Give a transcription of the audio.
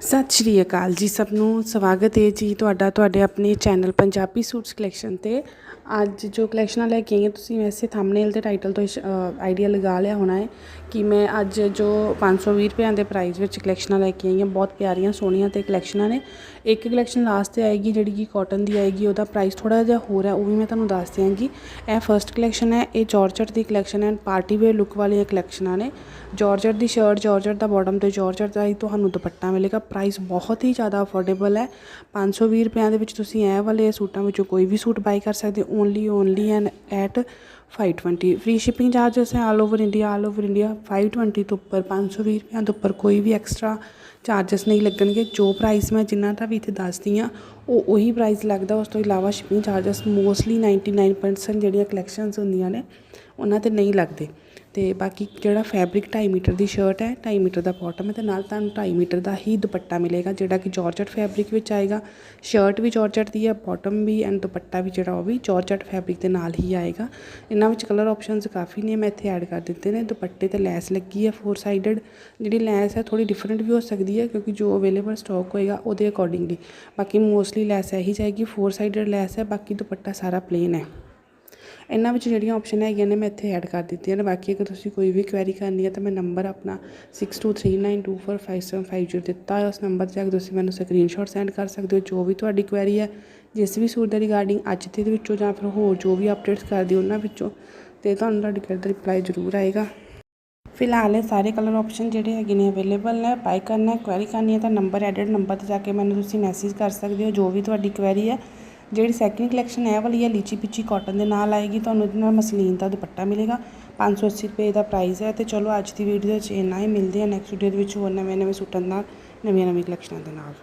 ਸਤਿ ਸ਼੍ਰੀ ਅਕਾਲ ਜੀ ਸਭ ਨੂੰ। ਸਵਾਗਤ ਹੈ ਜੀ ਤੁਹਾਡਾ, ਤੁਹਾਡੇ ਆਪਣੇ ਚੈਨਲ ਪੰਜਾਬੀ ਸੂਟਸ ਕਲੈਕਸ਼ਨ ਤੇ। ਅੱਜ ਜੋ ਕਲੈਕਸ਼ਨਾਂ ਲੈ ਕੇ ਆਈ ਹਾਂ, ਤੁਸੀਂ ਵੈਸੇ ਥੰਬਨੇਲ ਤੇ ਟਾਈਟਲ ਤੋਂ ਆਈਡੀਆ ਲਗਾ ਲਿਆ ਹੋਣਾ ਹੈ ਕਿ ਮੈਂ ਅੱਜ ਜੋ 520 ਰੁਪਏ ਦੇ ਪ੍ਰਾਈਸ ਵਿੱਚ ਕਲੈਕਸ਼ਨਾਂ ਲੈ ਕੇ ਆਈ ਹਾਂ, ਬਹੁਤ ਪਿਆਰੀਆਂ, ਸੋਹਣੀਆਂ ਤੇ ਕਲੈਕਸ਼ਨਾਂ ਨੇ। ਇੱਕ ਕਲੈਕਸ਼ਨ ਲਾਸਟ ਤੇ ਆਏਗੀ, ਜਿਹੜੀ ਕਿ ਕਾਟਨ ਦੀ ਆਏਗੀ, ਉਹਦਾ ਪ੍ਰਾਈਸ ਥੋੜਾ ਜਿਹਾ ਹੋਰ ਹੈ, ਉਹ ਵੀ ਮੈਂ ਤੁਹਾਨੂੰ ਦੱਸ ਦਿਆਂਗੀ। ਇਹ ਫਰਸਟ ਕਲੈਕਸ਼ਨ ਹੈ, ਇਹ ਜਾਰਜਟ ਦੀ ਕਲੈਕਸ਼ਨ ਹੈ ਪਾਰਟੀ ਵੇਅਰ ਲੁੱਕ ਵਾਲੀਆਂ ਕਲੈਕਸ਼ਨਾਂ ਨੇ। ਜਾਰਜਟ ਦੀ ਸ਼ਰਟ ਜਾਰਜਟ ਦਾ ਬਾਟਮ ਤੇ ਜਾਰਜਟ ਦਾ ਹੀ ਤੁਹਾਨੂੰ ਦੁਪੱਟਾ ਮਿਲੇਗਾ ਪ੍ਰਾਈਸ ਬਹੁਤ ਹੀ ਜ਼ਿਆਦਾ ਅਫੋਰਡੇਬਲ ਹੈ। 520 ਰੁਪਿਆਂ ਦੇ ਵਿੱਚ ਤੁਸੀਂ ਇਹ ਵਾਲੇ ਸੂਟਾਂ ਵਿੱਚੋਂ ਕੋਈ ਵੀ ਸੂਟ ਬਾਈ ਕਰ ਸਕਦੇ ਹੋ only only and at 520 free shipping charges ਹੈ all over India all over India 520 ਤੋਂ ਉੱਪਰ 520 ਰੁਪਏ ਤੋਂ ਉੱਪਰ ਕੋਈ ਵੀ ਐਕਸਟਰਾ ਚਾਰजेस ਨਹੀਂ ਲੱਗਣਗੇ। ਜੋ ਪ੍ਰਾਈਸ ਮੈਂ ਜਿੰਨਾ ਦਾ ਵੀ ਇੱਥੇ ਦੱਸਦੀ ਆ ਉਹ ਉਹੀ ਪ੍ਰਾਈਸ ਲੱਗਦਾ। ਉਸ ਤੋਂ ਇਲਾਵਾ ਸ਼ਿਪਿੰਗ ਚਾਰजेस ਮੋਸਟਲੀ 99% ਜਿਹੜੀਆਂ ਕਲੈਕਸ਼ਨਸ ਹੁੰਦੀਆਂ ਨੇ, ਉਹਨਾਂ ਤੇ ਨਹੀਂ ਲੱਗਦੇ। ਤੇ ਬਾਕੀ ਜਿਹੜਾ ਫੈਬਰਿਕ 2.5 ਮੀਟਰ ਦੀ ਸ਼ਰਟ ਹੈ 2.5 ਮੀਟਰ ਦਾ ਬਾਟਮ ਹੈ ਤੇ ਨਾਲ ਤੁਹਾਨੂੰ 2.5 ਮੀਟਰ ਦਾ ਹੀ ਦੁਪੱਟਾ ਮਿਲੇਗਾ, ਜਿਹੜਾ ਕਿ ਜਾਰਜਟ ਫੈਬਰਿਕ ਵਿੱਚ ਆਏਗਾ। ਸ਼ਰਟ ਵੀ ਜਾਰਜਟ ਦੀ ਹੈ ਬਾਟਮ ਵੀ ਐਂਡ ਦੁਪੱਟਾ ਵੀ ਜਿਹੜਾ ਉਹ ਵੀ ਜਾਰਜਟ ਫੈਬਰਿਕ ਦੇ ਨਾਲ ਹੀ ਆਏਗਾ। ਇਹਨਾਂ ਵਿੱਚ ਕਲਰ ਆਪਸ਼ਨਸ ਕਾਫੀ ਨੇ, ਮੈਂ ਇੱਥੇ ਐਡ ਕਰ ਦਿੱਤੇ ਨੇ। ਦੁਪੱਟੇ ਤੇ ਲੈਸ ਲੱਗੀ ਹੈ ਫੋਰ ਸਾਈਡਡ ਜਿਹੜੀ ਲੈਸ ਹੈ ਥੋੜੀ ਡਿਫਰੈਂਟ ਵੀ ਹੋ ਸਕਦੀ ਹੈ, ਕਿਉਂਕਿ ਜੋ ਅਵੇਲੇਬਲ ਸਟਾਕ ਹੋਏਗਾ, ਉਹਦੇ ਅਕੋਰਡਿੰਗਲੀ ਬਾਕੀ ਮੋਸਟਲੀ ਲੈਸ ਇਹੀ ਜਾਏਗੀ ਫੋਰ ਸਾਈਡਡ ਲੈਸ ਹੈ, ਬਾਕੀ ਦੁਪੱਟਾ ਸਾਰਾ ਪਲੇਨ ਹੈ। ਇਹਨਾਂ ਵਿੱਚ ਜਿਹੜੀਆਂ ਆਪਸ਼ਨ ਹੈਗੀਆਂ ਨੇ, ਮੈਂ ਇੱਥੇ ਐਡ ਕਰ ਦਿੱਤੀਆਂ ਨੇ। ਬਾਕੀ ਅਗਰ ਤੁਸੀਂ ਕੋਈ ਵੀ ਕੁਐਰੀ ਕਰਨੀ ਹੈ ਤਾਂ ਮੈਂ ਨੰਬਰ ਆਪਣਾ 6239245750 ਦਿੱਤਾ ਹੈ। ਉਸ ਨੰਬਰ 'ਤੇ ਜਾ ਕੇ ਤੁਸੀਂ ਮੈਨੂੰ ਸਕਰੀਨਸ਼ਾਟ ਸੈਂਡ ਕਰ ਸਕਦੇ ਹੋ, ਜੋ ਵੀ ਤੁਹਾਡੀ ਕੁਐਰੀ ਹੈ, ਜਿਸ ਵੀ ਸੂਟ ਦੇ ਰਿਗਾਰਡਿੰਗ ਅੱਜ ਦੇ ਵਿੱਚੋਂ ਜਾਂ ਫਿਰ ਹੋਰ ਜੋ ਵੀ ਅਪਡੇਟਸ ਕਰਦੀ ਉਹਨਾਂ ਵਿੱਚੋਂ। ਤੇ ਤੁਹਾਨੂੰ ਤੁਹਾਡੀ ਕੁਐਰੀ ਦਾ ਰਿਪਲਾਈ ਜ਼ਰੂਰ ਆਏਗਾ। ਫਿਲਹਾਲ ਇਹ ਸਾਰੇ ਕਲਰ ਆਪਸ਼ਨ ਜਿਹੜੇ ਹੈਗੇ ਨੇ ਅਵੇਲੇਬਲ ਨੇ। ਬਾਈ ਕਰਨਾ ਕੁਐਰੀ ਕਰਨੀ ਹੈ ਤਾਂ ਨੰਬਰ ਐਡਡ ਨੰਬਰ ਤੇ ਜਾ ਕੇ ਮੈਨੂੰ ਤੁਸੀਂ ਮੈਸੇਜ ਕਰ ਸਕਦੇ ਹੋ, ਜੋ ਵੀ ਤੁਹਾਡੀ ਕੁਐਰੀ ਹੈ। ਜਿਹੜੀ ਸੈਕਿੰਡ ਕਲੈਕਸ਼ਨ ਹੈ ਵਾਲੀ ਹੈ, ਲੀਚੀ ਪਿੱਚੀ ਕਾਟਨ ਦੇ ਨਾਲ ਆਏਗੀ, ਤੁਹਾਨੂੰ ਇਹਦੇ ਨਾਲ ਮਸਲੀਨ ਦਾ ਦੁਪੱਟਾ ਮਿਲੇਗਾ। 580 ਰੁਪਏ ਦਾ ਪ੍ਰਾਈਸ ਹੈ ਤੇ ਚਲੋ ਅੱਜ ਦੀ ਵੀਡੀਓ ਵਿੱਚ ਇੰਨਾ ਹੀ ਮਿਲਦੇ ਆ ਨੈਕਸਟ ਵੀਡੀਓ ਦੇ ਵਿੱਚ ਹੋਰ ਨਵੇਂ ਨਵੇਂ ਸੂਟਾਂ ਨਾਲ ਨਵੀਆਂ ਨਵੀਂ ਕਲੈਕਸ਼ਨਾਂ ਦੇ ਨਾਲ।